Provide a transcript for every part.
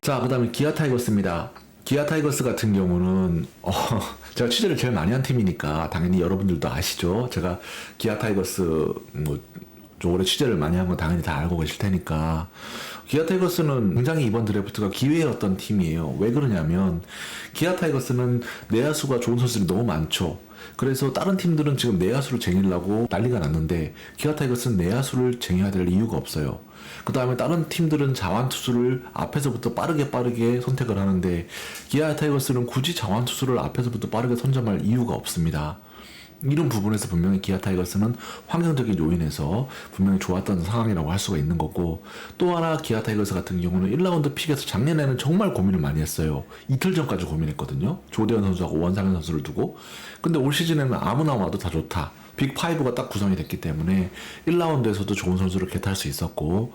자, 그 다음에 기아 타이거스입니다. 기아 타이거스 같은 경우는 어, 제가 취재를 제일 많이 한 팀이니까 당연히 여러분들도 아시죠. 제가 기아 타이거스 뭐 올해 취재를 많이 한 건 당연히 다 알고 계실 테니까 기아 타이거스는 굉장히 이번 드래프트가 기회였던 팀이에요. 왜 그러냐면 기아 타이거스는 내야수가 좋은 선수들이 너무 많죠. 그래서 다른 팀들은 지금 내야수를 쟁이려고 난리가 났는데 기아 타이거스는 내야수를 쟁여야 될 이유가 없어요. 그 다음에 다른 팀들은 자완 투수를 앞에서부터 빠르게 빠르게 선택을 하는데 기아 타이거스는 굳이 자완 투수를 앞에서부터 빠르게 선점할 이유가 없습니다. 이런 부분에서 분명히 기아 타이거스는 환경적인 요인에서 분명히 좋았던 상황이라고 할 수가 있는 거고 또 하나 기아 타이거스 같은 경우는 1라운드 픽에서 작년에는 정말 고민을 많이 했어요. 이틀 전까지 고민했거든요. 조대현 선수하고 원상현 선수를 두고 근데 올 시즌에는 아무나 와도 다 좋다. 빅5가 딱 구성이 됐기 때문에 1라운드에서도 좋은 선수를 개탈 수 있었고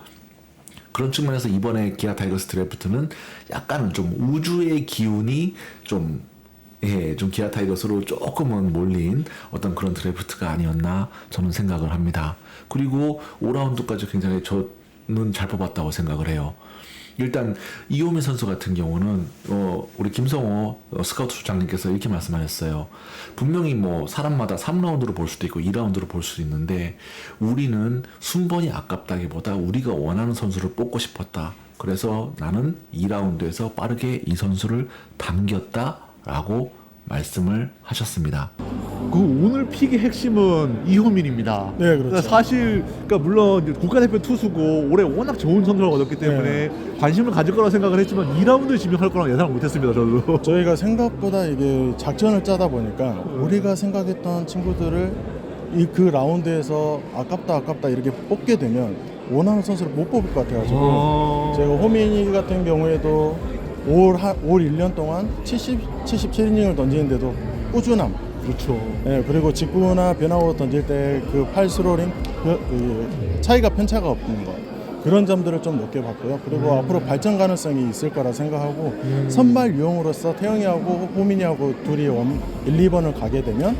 그런 측면에서 이번에 기아 타이거스 드래프트는 약간은 좀 우주의 기운이 좀 예, 좀 기아 타이거스로 조금은 몰린 어떤 그런 드래프트가 아니었나 저는 생각을 합니다. 그리고 5라운드까지 굉장히 저는 잘 뽑았다고 생각을 해요. 일단 이호민 선수 같은 경우는 어, 우리 김성호 어, 스카우트 수장님께서 이렇게 말씀하셨어요. 분명히 뭐 사람마다 3라운드로 볼 수도 있고 2라운드로 볼 수도 있는데 우리는 순번이 아깝다기보다 우리가 원하는 선수를 뽑고 싶었다. 그래서 나는 2라운드에서 빠르게 이 선수를 당겼다 라고 말씀을 하셨습니다. 그 오늘 픽의 핵심은 이호민입니다. 네, 그렇죠. 그러니까 사실 그러니까 물론 국가대표 투수고 올해 워낙 좋은 선수를 얻었기 때문에 네. 관심을 가질 거라 생각을 했지만 2라운드 지명할 거랑 예상을 못했습니다. 저도. 저희가 생각보다 이게 작전을 짜다 보니까 우리가 생각했던 친구들을 이 그 라운드에서 아깝다 아깝다 이렇게 뽑게 되면 원하는 선수를 못 뽑을 것 같아가지고 어... 제가 호민이 같은 경우에도 올, 한, 올 1년 동안 70, 77이닝을 던지는데도 꾸준함 그렇죠. 예, 그리고 직구나 변화구 던질 때 그 팔스로링 그, 그 차이가 편차가 없는 거 그런 점들을 좀 높게 봤고요. 그리고 앞으로 발전 가능성이 있을 거라 생각하고 선발 유형으로서 태영이하고 호민이하고 둘이 원, 1, 2번을 가게 되면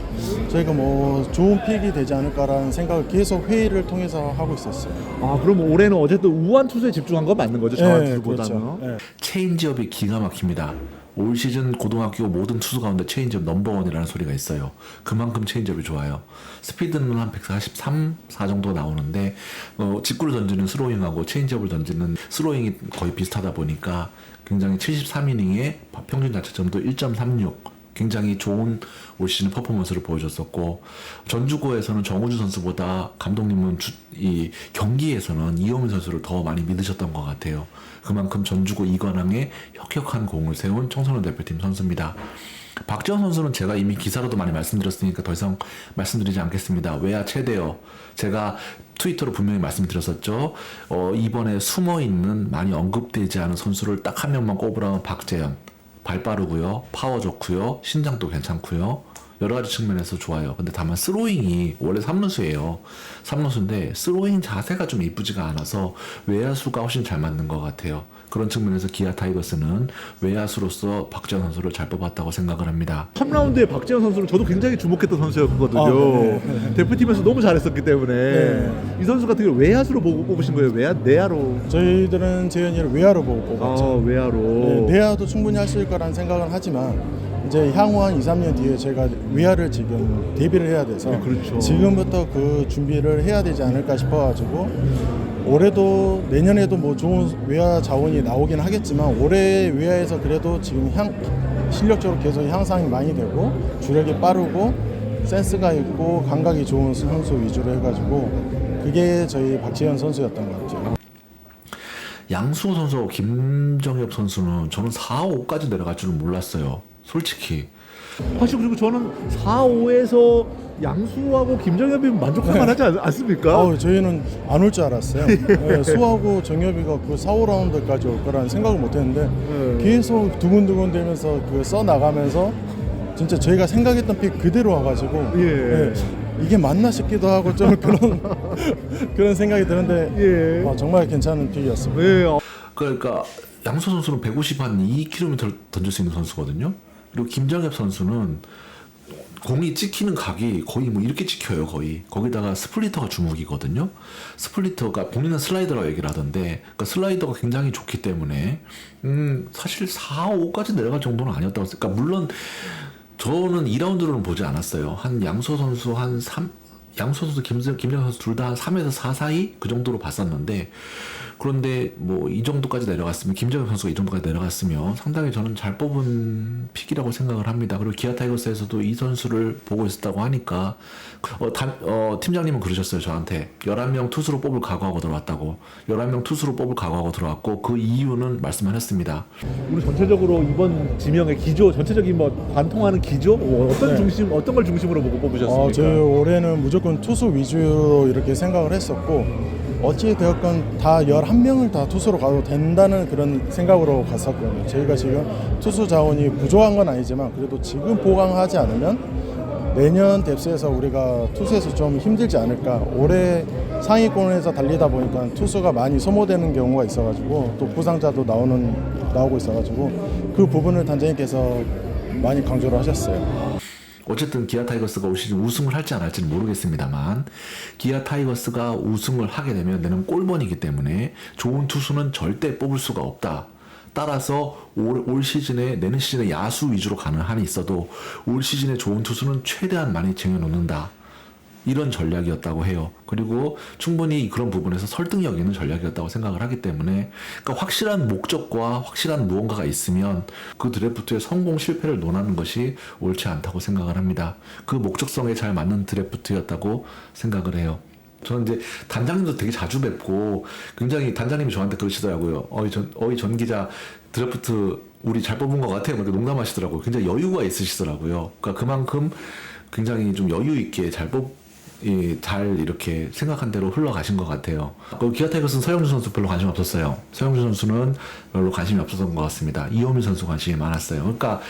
저희가 뭐 좋은 픽이 되지 않을까라는 생각을 계속 회의를 통해서 하고 있었어요. 아 그럼 올해는 어쨌든 우한 투수에 집중한 건 맞는 거죠? 저한 예, 투수보다는. 그렇죠. 예. 체인지업이 기가 막힙니다. 올 시즌 고등학교 모든 투수 가운데 체인지업 넘버원이라는 소리가 있어요. 그만큼 체인지업이 좋아요. 스피드는 한 143, 4 정도 나오는데 어, 직구를 던지는 스로잉하고 체인지업을 던지는 스로잉이 거의 비슷하다 보니까 굉장히 73이닝에 평균 자체점도 1.36 굉장히 좋은 올 시즌 퍼포먼스를 보여줬었고 전주고에서는 정우주 선수보다 감독님은 주- 이 경기에서는 이호민 선수를 더 많이 믿으셨던 것 같아요. 그만큼 전주고 이관왕에 혁혁한 공을 세운 청소년 대표팀 선수입니다. 박지원 선수는 제가 이미 기사로도 많이 말씀드렸으니까 더 이상 말씀드리지 않겠습니다. 외야 최대요. 제가 트위터로 분명히 말씀드렸었죠. 어, 이번에 숨어 있는 많이 언급되지 않은 선수를 딱 한 명만 꼽으라면 박재현. 발 빠르고요, 파워 좋고요, 신장도 괜찮고요. 여러 가지 측면에서 좋아요. 근데 다만 스로잉이 원래 3루수예요. 3루수인데 스로잉 자세가 좀 이쁘지가 않아서 외야수가 훨씬 잘 맞는 것 같아요. 그런 측면에서 기아 타이거스는 외야수로서 박지원 선수를 잘 뽑았다고 생각을 합니다. 3라운드에 박재현 선수는 저도 굉장히 주목했던 선수였거든요. 아, 네. 대표팀에서 너무 잘했었기 때문에 네. 이 선수 같은 경우 외야수로 보고 뽑으신 거예요? 외야 내야로? 저희들은 재현이를 외야로 보고 뽑았죠. 아 외야로. 네, 내야도 충분히 할 수 있을 거라는 생각은 하지만 이제 향후 한 2, 3년 뒤에 제가 외야를 지금 대비를 해야 돼서 네, 그렇죠. 지금부터 그 준비를 해야 되지 않을까 싶어가지고 올해도 내년에도 뭐 좋은 외야 자원이 나오긴 하겠지만 올해 외야에서 그래도 지금 향 실력적으로 계속 향상이 많이 되고 주력이 빠르고 센스가 있고 감각이 좋은 선수 위주로 해가지고 그게 저희 박지현 선수였던 것 같아요. 양수호 선수하고 김정엽 선수는 저는 4, 5까지 내려갈 줄은 몰랐어요. 솔직히. 사실 그리고 저는 4, 5에서 양수하고 김정엽이 만족할 만하지 않, 않습니까? 어, 저희는 안 올 줄 알았어요. 네, 수하고 정엽이가 그 4, 5라운드까지 올 거라는 생각을 못 했는데 네. 계속 두근두근 되면서 그 써 나가면서 진짜 저희가 생각했던 픽 그대로 와가지고 예. 네, 이게 맞나 싶기도 하고 좀 그런 그런 생각이 드는데 예. 어, 정말 괜찮은 픽이었습니다. 네, 어, 그러니까 양소 선수는 150 한 2km 던질 수 있는 선수거든요. 그리고 김정엽 선수는 공이 찍히는 각이 거의 뭐 이렇게 찍혀요 거의. 거기다가 스플리터가 주목이거든요. 스플리터가 본인은 슬라이더라고 얘기를 하던데 그러니까 슬라이더가 굉장히 좋기 때문에 음 사실 4, 5까지 내려갈 정도는 아니었다고 그러니까 물론 저는 2라운드로는 보지 않았어요. 한 양소 선수 한 3, 양소 선수 김정 김정 선수 둘다한 3에서 4 사이 그 정도로 봤었는데 그런데 뭐 이 정도까지 내려갔으면 김정현 선수가 이 정도까지 내려갔으면 상당히 저는 잘 뽑은 픽이라고 생각을 합니다. 그리고 기아 타이거스에서도 이 선수를 보고 있었다고 하니까 어, 단- 어, 팀장님은 그러셨어요 저한테 11명 투수로 뽑을 각오하고 들어왔다고 11명 투수로 뽑을 각오하고 들어왔고 그 이유는 말씀하셨습니다. 우리 전체적으로 이번 지명의 기조, 전체적인 뭐 관통하는 기조, 뭐 어떤 네. 중심, 어떤 걸 중심으로 보고 뽑으셨습니까? 어, 저희 올해는 무조건 투수 위주로 이렇게 생각을 했었고 어찌 되었건 다 11명을 다 투수로 가도 된다는 그런 생각으로 갔었거든요. 저희가 지금 투수 자원이 부족한 건 아니지만 그래도 지금 보강하지 않으면 내년 뎁스에서 우리가 투수에서 좀 힘들지 않을까. 올해 상위권에서 달리다 보니까 투수가 많이 소모되는 경우가 있어가지고 또 부상자도 나오는 나오고 있어가지고 그 부분을 단장님께서 많이 강조를 하셨어요. 어쨌든 기아 타이거스가 올 시즌 우승을 할지 안 할지는 모르겠습니다만 기아 타이거스가 우승을 하게 되면 내는 꼴번이기 때문에 좋은 투수는 절대 뽑을 수가 없다. 따라서 올, 올 시즌에 내년 시즌에 야수 위주로 가는 한이 있어도 올 시즌에 좋은 투수는 최대한 많이 쟁여놓는다. 이런 전략이었다고 해요. 그리고 충분히 그런 부분에서 설득력 있는 전략이었다고 생각을 하기 때문에 그러니까 확실한 목적과 확실한 무언가가 있으면 그 드래프트의 성공 실패를 논하는 것이 옳지 않다고 생각을 합니다. 그 목적성에 잘 맞는 드래프트였다고 생각을 해요. 저는 이제 단장님도 되게 자주 뵙고 굉장히 단장님이 저한테 그러시더라고요. 어이 전 어이 전 기자 드래프트 우리 잘 뽑은 것 같아요. 이렇게 농담하시더라고요. 굉장히 여유가 있으시더라고요. 그러니까 그만큼 굉장히 좀 여유 있게 잘 뽑. 이, 잘 이렇게 생각한 대로 흘러가신 것 같아요. 그 기아 타이거스는 서영준 선수 별로 관심 없었어요. 서영준 선수는 별로 관심이 없었던 것 같습니다. 이호민 선수 관심이 많았어요. 그러니까,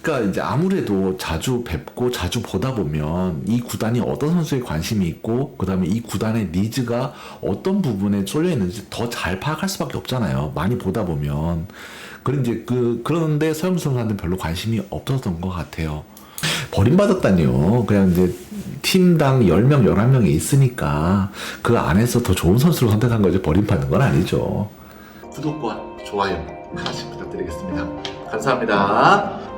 그러니까 이제 아무래도 자주 뵙고 자주 보다 보면 이 구단이 어떤 선수에 관심이 있고 그다음에 이 구단의 니즈가 어떤 부분에 쏠려 있는지 더 잘 파악할 수밖에 없잖아요. 많이 보다 보면. 그런 이제 그 그런데 서영준 선수한테 별로 관심이 없었던 것 같아요. 버림받았다니요. 그냥 이제 팀당 10명, 11명이 있으니까 그 안에서 더 좋은 선수를 선택한 거지 버림받는 건 아니죠. 구독과 좋아요 하나씩 부탁드리겠습니다. 감사합니다.